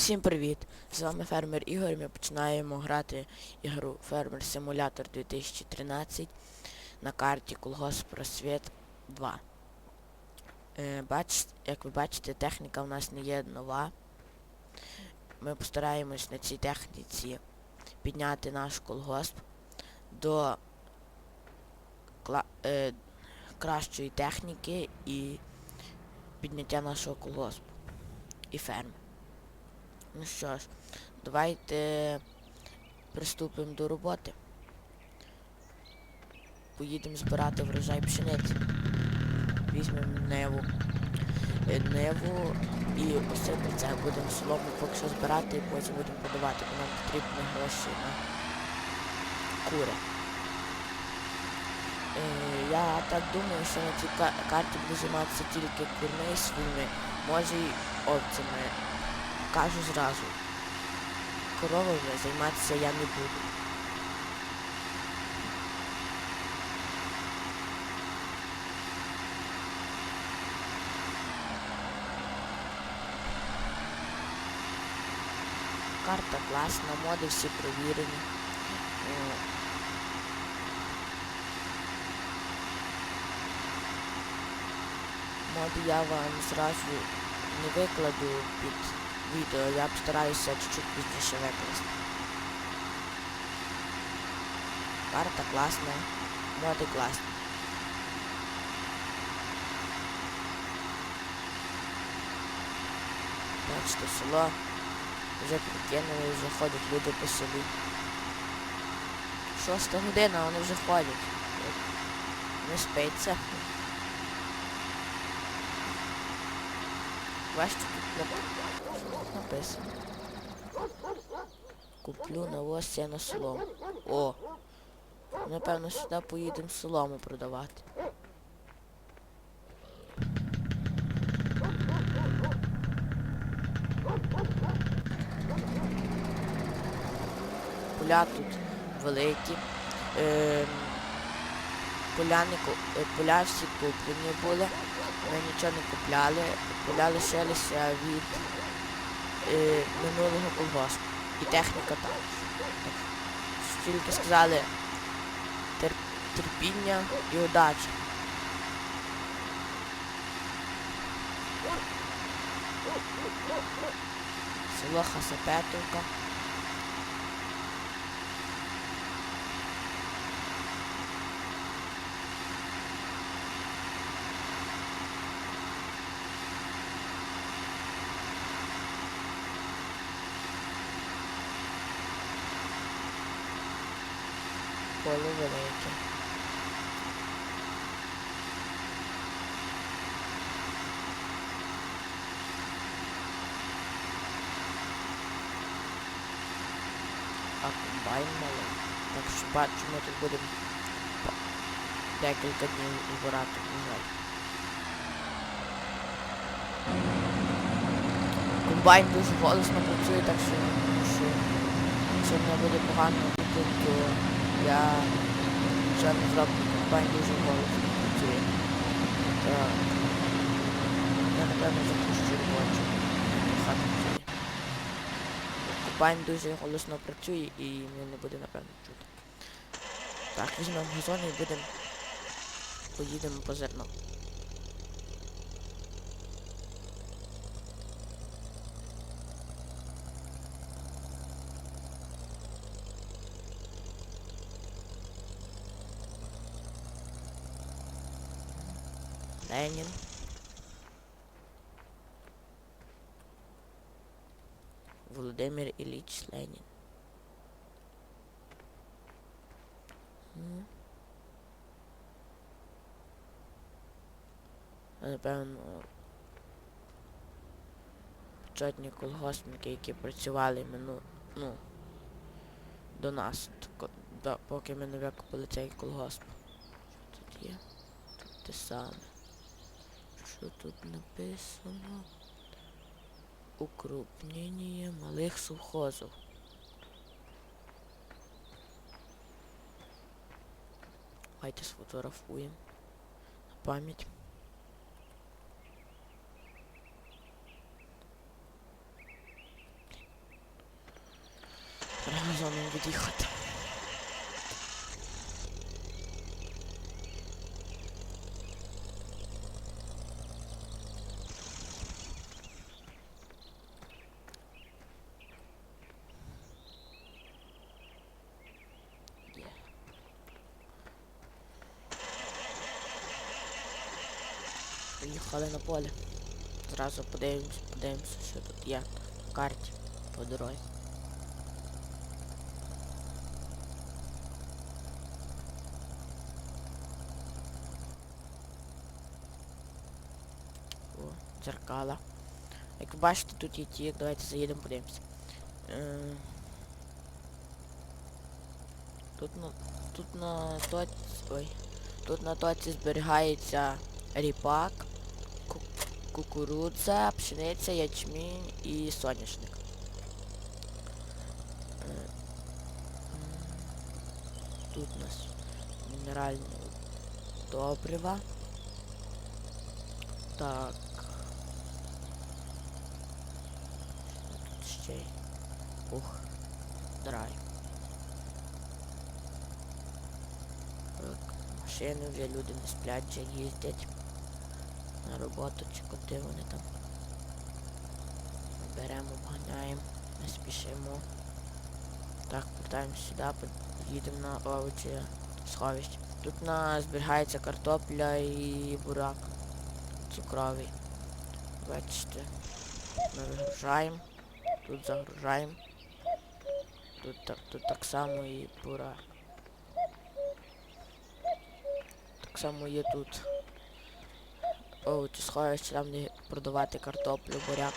Всім привіт! З вами фермер Ігор. Ми починаємо грати ігру Фермер Симулятор 2013 на карті Колгосп Просвіт 2. Е, бач, як ви бачите, техніка в нас не є нова. Ми постараємось на цій техніці підняти наш колгосп до кла- е, кращої техніки і підняття нашого колгоспу і ферми. Ну що ж, давайте приступимо до роботи. Поїдемо збирати врожай пшениці. Візьмемо неву. Е, Неву і осипемо це будемо солому поки що збирати і потім будемо подавати, бо нам потрібні гроші на кури. Е, я так думаю, що на цій карті буде займатися тільки курми свиньми, може й овцями. Кажу зразу. Коровами займатися я не буду. Карта класна, моди всі провірені. Е, Моди я вам зразу не викладу під відео, я постараюся чуть-чуть пізніше викласти. Карта класна, моди класні. Бачите, село вже прикинули, вже ходять люди по селі. Шоста година, вони вже ходять. Не спиться. Бачите, тут написано. Куплю навоз сіно солому. О! Напевно, сюди поїдемо солому продавати. Поля тут великі. Ем, поля, не, е, поля всі куплені були. Ми нічого не купляли. Поля лишилися від е, минулого колгоспу. І техніка також. Так, Тільки сказали тер, терпіння і удача. Село Хасапетовка. Поле велике. А комбайн малий. Так що бачу, ми тут будемо декілька днів збирати врожай. Комбайн дуже голосно працює, так що, що в мене буде погано, то, то я вже не зроблю комбайн дуже голосно працює. Так. Я напевно запущу робочу. Комбайн дуже голосно працює і він не буде напевно чути. Так, візьмемо газон і будемо поїдемо по зерно. Ленін. Володимир Ілліч Ленін. Напевно, почетні колгоспники, які працювали мину, ну, до нас, поки ми не викупили цей колгосп. Що тут є? Тут те саме. Що тут написано? Укрупнення малих совхозів. Давайте сфотографуємо на пам'ять. газоном від'їхати. Поїхали на поле. Зразу подивимось, подивимося, що тут є на карті по дорозі. О, дзеркала. Як ви бачите, тут є ті, давайте заїдемо, подивимося. Е, Тут на тут на тоці. Ой. Тут на тоці зберігається ріпак, кукурудза, пшениця, ячмінь і соняшник. Е, Тут у нас мінеральні добрива. Так. Тут ще. Ух. Драй. Так, машини вже люди не сплять, вже їздять на роботу чи куди вони там. Беремо, обганяємо, не спішимо. Так, повертаємось сюди, їдемо на овочі сховище. Тут у зберігається картопля і бурак цукровий. Бачите, ми вигружаємо, тут загружаємо. Тут, так- тут так само і бурак. Так само є тут овочі сховище, там де продавати картоплю, буряк.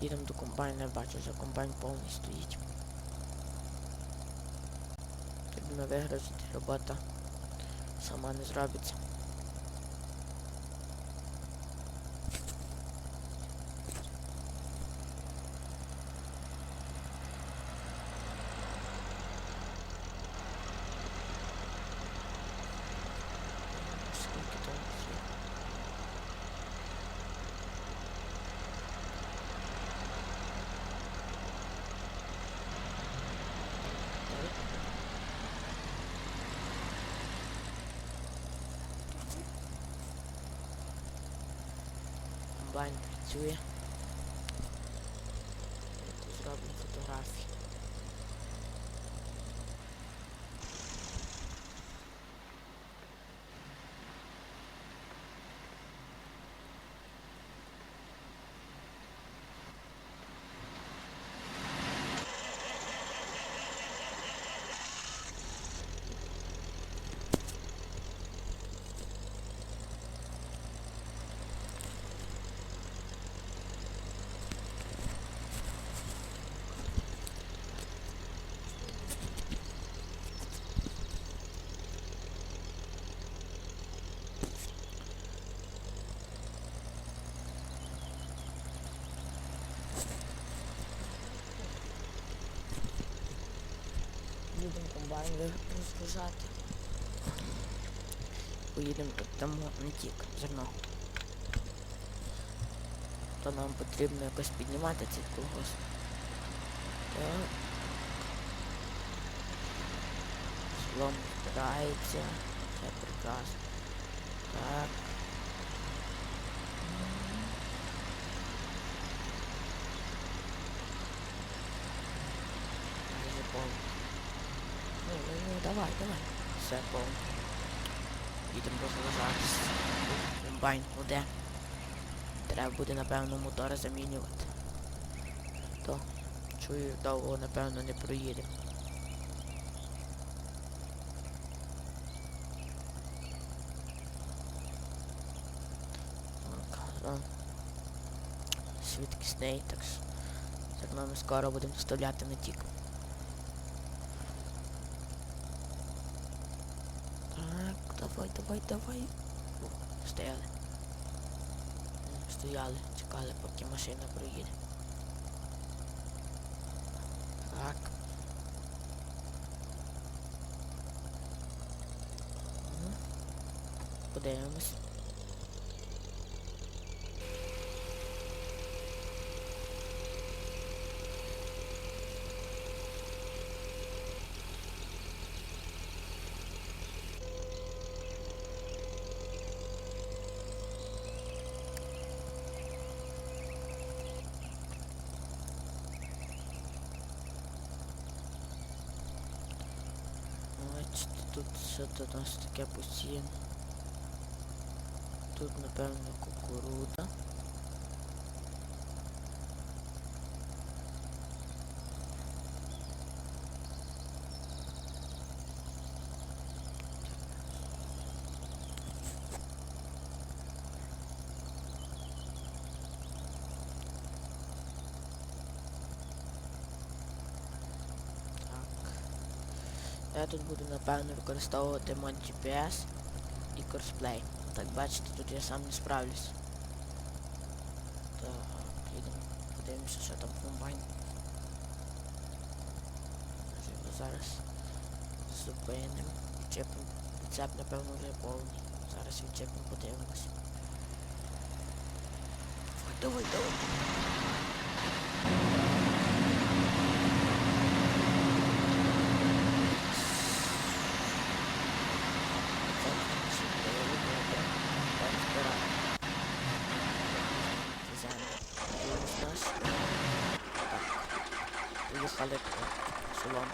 Їдемо до комбайна, бачу, що комбайн повний стоїть. Не вигрузити, робота сама не зробиться. Скільки там є? Комбайн працює. Їдемо комбайн розгружати. Поїдемо там не тік, зерно. То нам потрібно якось піднімати цей колгосп. Так. Слом збирається. Це прекрасно. Так. Майже повністю. Ну, ну, ну, давай, давай. Все повно. Їдемо розгружатись. Комбайн буде. Треба буде, напевно, мотори замінювати. То, чую, довго, напевно, не проїде. Так, ну, Швидкісний, так що ми скоро будемо доставляти на тік. давай, давай. Стояли. Стояли, чекали, поки машина проїде. Так. Подивимось. Тут у нас таке посіяно. Тут, напевно, кукурудза. Я тут буду напевно використовувати мод GPS і Courseplay. Так, бачите, тут я сам не справлюсь. Так, їдемо, подивимося, що там в комбайні. Може його зараз зупинимо. Відчепимо. Відцеп, напевно, вже повний. Зараз відчепимо, подивимось. Давай, давай. Поїхали по селом.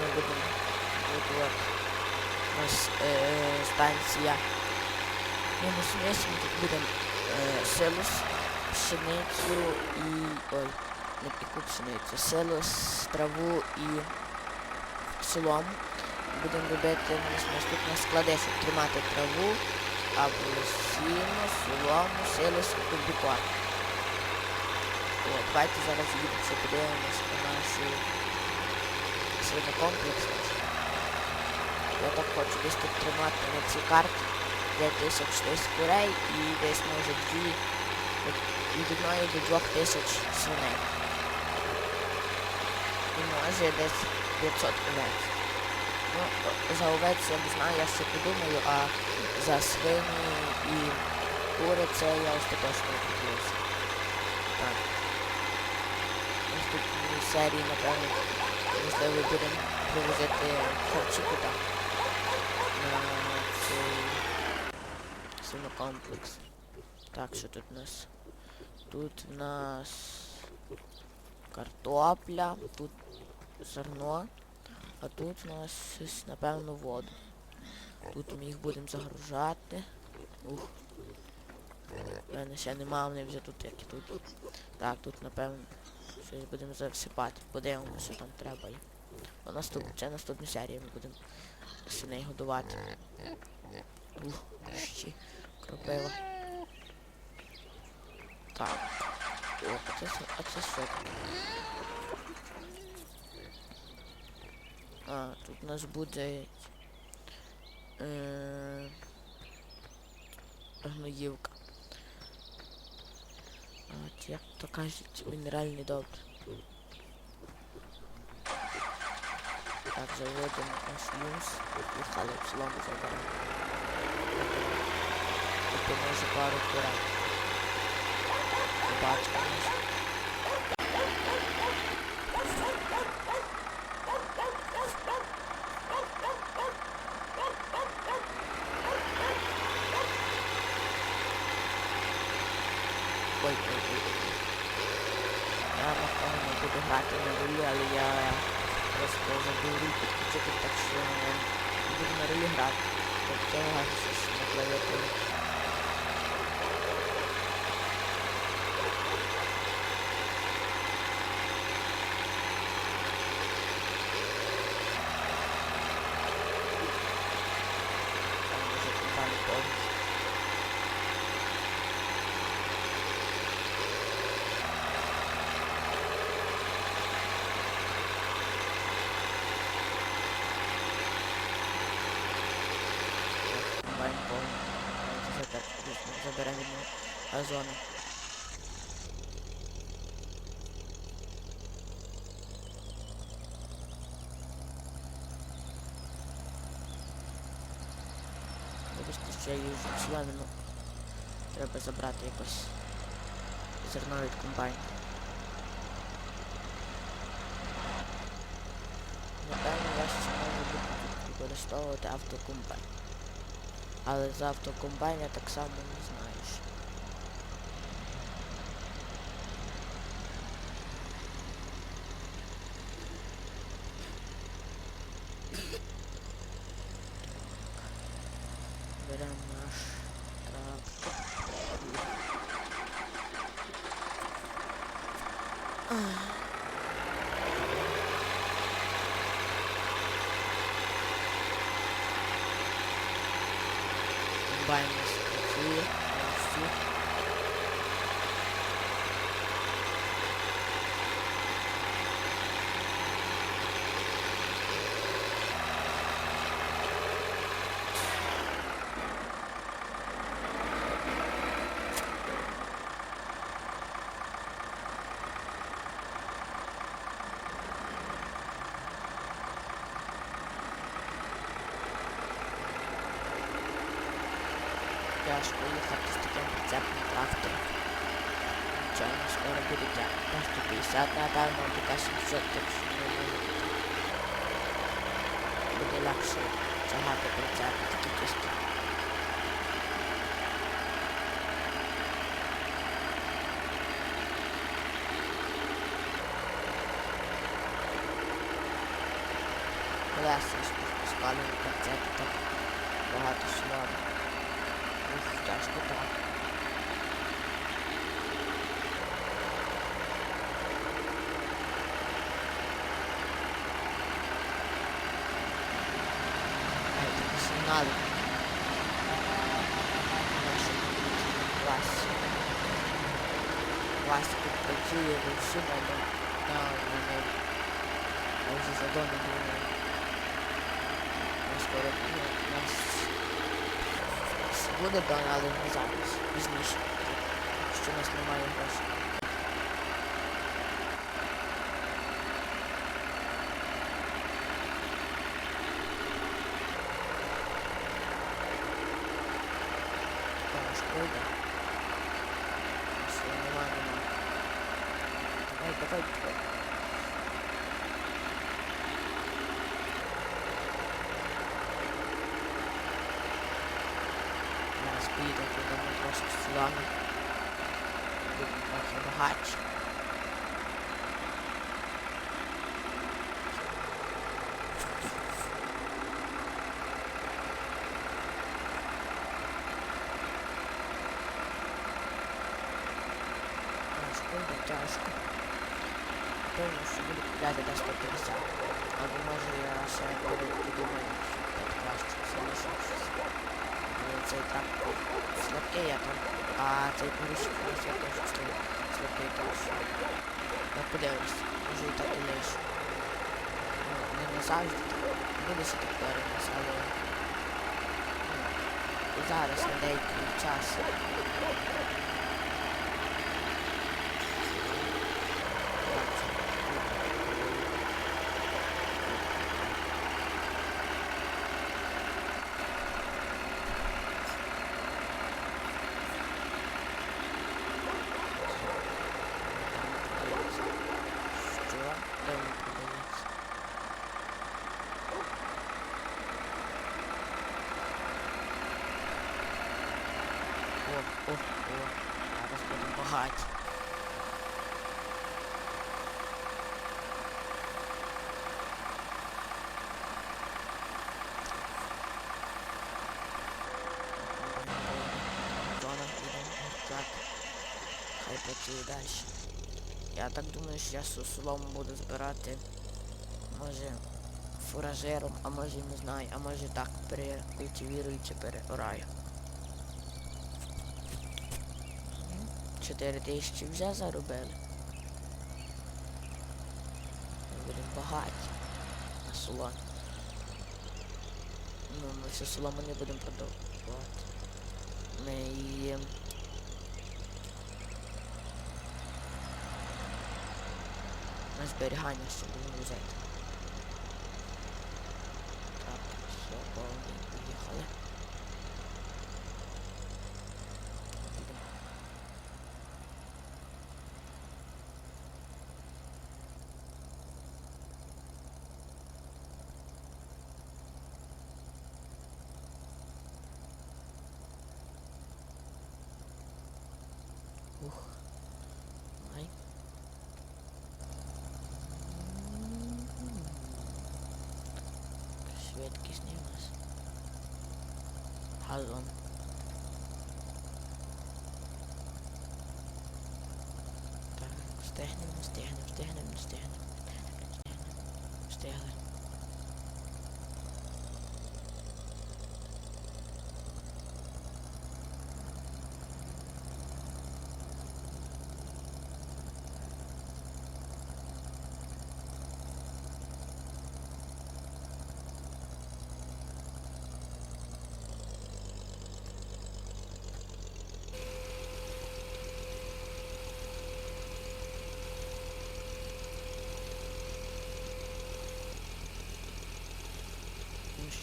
Ми будемо будувати у нас е, станція мінус 8, тут будемо е, силос, пшеницю і... ой, не яку пшеницю, силос, і. Будемо робити у нас наступні склади, щоб тримати траву, або сіно, солому, силос і кубікор. Давайте зараз їдемо, подивимося на наші свинокомплекс. Я так хочу десь тут тримати на цій карті 5000 десь курей і десь може дві від одної до двох тисяч свиней. І може десь 500 овець. Ну, за овець я не знаю, я ще подумаю, а за свині і кури це я остаточно купився. Так. Наступній серії, напевно, можливо, будемо привозити харчі туди. На цей свинокомплекс. Так, що тут у нас? Тут в нас картопля, тут зерно, а тут у нас щось, напевно, воду. Тут ми їх будемо загружати. Ух. У мене ще нема, вони вже тут, як і тут. Так, тут, напевно, щось будемо засипати. Подивимося, що там треба. А наступ... Це наступну серію ми будемо свиней годувати. Ух, щі, кропива. Так. О, а це, а це що? таке? А, тут у нас буде... Е, гноївка. От, як то кажуть, мінеральний добр. Так, заводимо наш люмс. Їхали в село ми заберемо. Тобто може пару курей. Собачка у нас. Ой, ой, ой, ой. Я напевно буду грати на рулі, але я просто забув руль підключити, так що я буду на рулі грати. Тобто щось на клавіатурі. Там може комбайн повністю. Його. Вибачте, що я їжджу члени, ну треба забрати якось зерно від комбайна. Напевно, я ще можу використовувати автокомбайн. Але за автокомбайн я так само не знаю. ще. Беремо наш трактор. Комбайн у нас працює. повністю. Тяжко їхати з таким прицепним трактором. Звичайно, скоро буде тягнути 150, напевно, буде 700, так що не може бути. Буде легше тягати прицеп такі тяжкі. Колеса спускали на прицеп так багато слова. Ух, тяжко так. Навіть не сигнали. В нашому класі. Клас тут працює вовсю, але там вони вже задонені. Ми скоро ну, у нас буде дана, але не зараз. Пізніше. Якщо у нас немає грошей. Так, шкода. Все, нема, нема. Давай, давай, давай. Зараз поїдемо туди ми трошки сюди. Будемо трохи багатші. Тяжко, йде тяжко. Певно, що буду купляти десь 150. Або може я ще буду подумаю, що так краще залишившись. Цей там слабкий я там, а цей порушник у нас я теж слаб- слабкий теж. Я подивлюсь, може і так і лишу. Ну, не назавжди. Буде ще так перенес, але ну, зараз на деякий час. Так, це буде. Що? Де він продається? О, о, о. Зараз будемо багаті. Зона буде так. Хай працює далі. Я так думаю, що я су- солому буду збирати. Може фуражером, а може не знаю, а може так перекультивіруючи переораю. 4 тисячі вже заробили. Ми багаті на соломі. Ну, ми всю солому не будемо продовжувати. Ми її на зберігання, щоб не взяти. jakiś nie masz. Halon. Tak, wstechnę, wstechnę, wstechnę, wstechnę, wstechnę, wstechnę.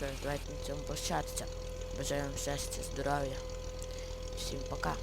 Що ж, давайте на цьому прощатися. Бажаю вам щастя, здоров'я. Всім пока.